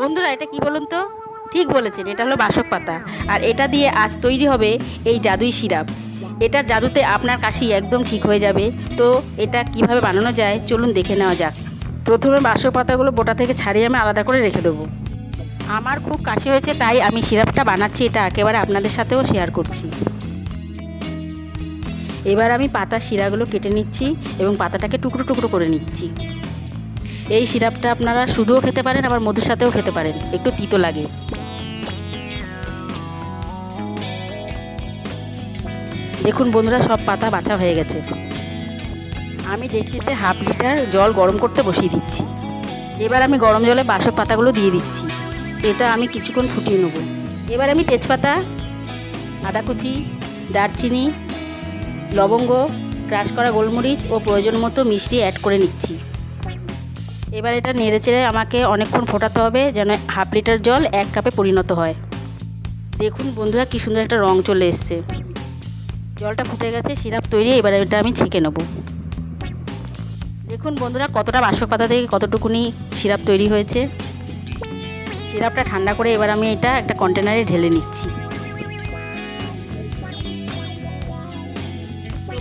বন্ধুরা, এটা কি বলুন তো? ঠিক বলেছেন, এটা হলো বাসক পাতা। আর এটা দিয়ে আজ তৈরি হবে এই জাদুই সিরাপ। এটার জাদুতে আপনার কাশি একদম ঠিক হয়ে যাবে। তো এটা কীভাবে বানানো যায়, চলুন দেখে নেওয়া যাক। প্রথমে বাসক পাতাগুলো বোটা থেকে ছাড়িয়ে আমি আলাদা করে রেখে দেবো। আমার খুব কাশি হয়েছে, তাই আমি সিরাপটা বানাচ্ছি, এটা একেবারে আপনাদের সাথেও শেয়ার করছি। এবার আমি পাতার শিরাগুলো কেটে নিচ্ছি এবং পাতাটাকে টুকরো টুকরো করে নিচ্ছি। এই সিরাপটা আপনারা শুধুও খেতে পারেন, আবার মধুর সাথেও খেতে পারেন। একটু তিতো লাগে। দেখুন বন্ধুরা, সব পাতা বাছা হয়ে গেছে। আমি ডেকচিতে হাফ লিটার জল গরম করতে বসিয়ে দিচ্ছি। এবার আমি গরম জলে বাসক পাতাগুলো দিয়ে দিচ্ছি। এটা আমি কিছুক্ষণ ফুটিয়ে নেব। এবার আমি তেজপাতা আদা কুচি দারচিনি, লবঙ্গ, ক্রাশ করা গোলমরিচ ও প্রয়োজন মতো মিষ্টি অ্যাড করে নিচ্ছি। এবার এটা নেড়ে চেড়ে আমাকে অনেকক্ষণ ফোটাতে হবে যেন হাফ লিটার জল এক কাপে পরিণত হয়। দেখুন বন্ধুরা কী সুন্দর একটা রং চলে এসছে। জলটা ফুটে গেছে, সিরাপ তৈরি, এবার এটা আমি ছেঁকে নেব। দেখুন বন্ধুরা কতটা বাসক পাতা থেকে কতটুকুনি সিরাপ তৈরি হয়েছে। সিরাপটা ঠান্ডা করে এবার আমি এটা একটা কন্টেনারে ঢেলে নিচ্ছি।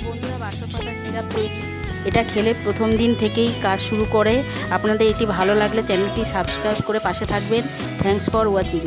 বন্ধুরা বাসক পাতার সিরাপ তৈরি এটা খেলে প্রথম দিন থেকেই কাজ শুরু করে। আপনাদের এটি ভালো লাগলে চ্যানেলটি সাবস্ক্রাইব করে পাশে থাকবেন। Thanks for watching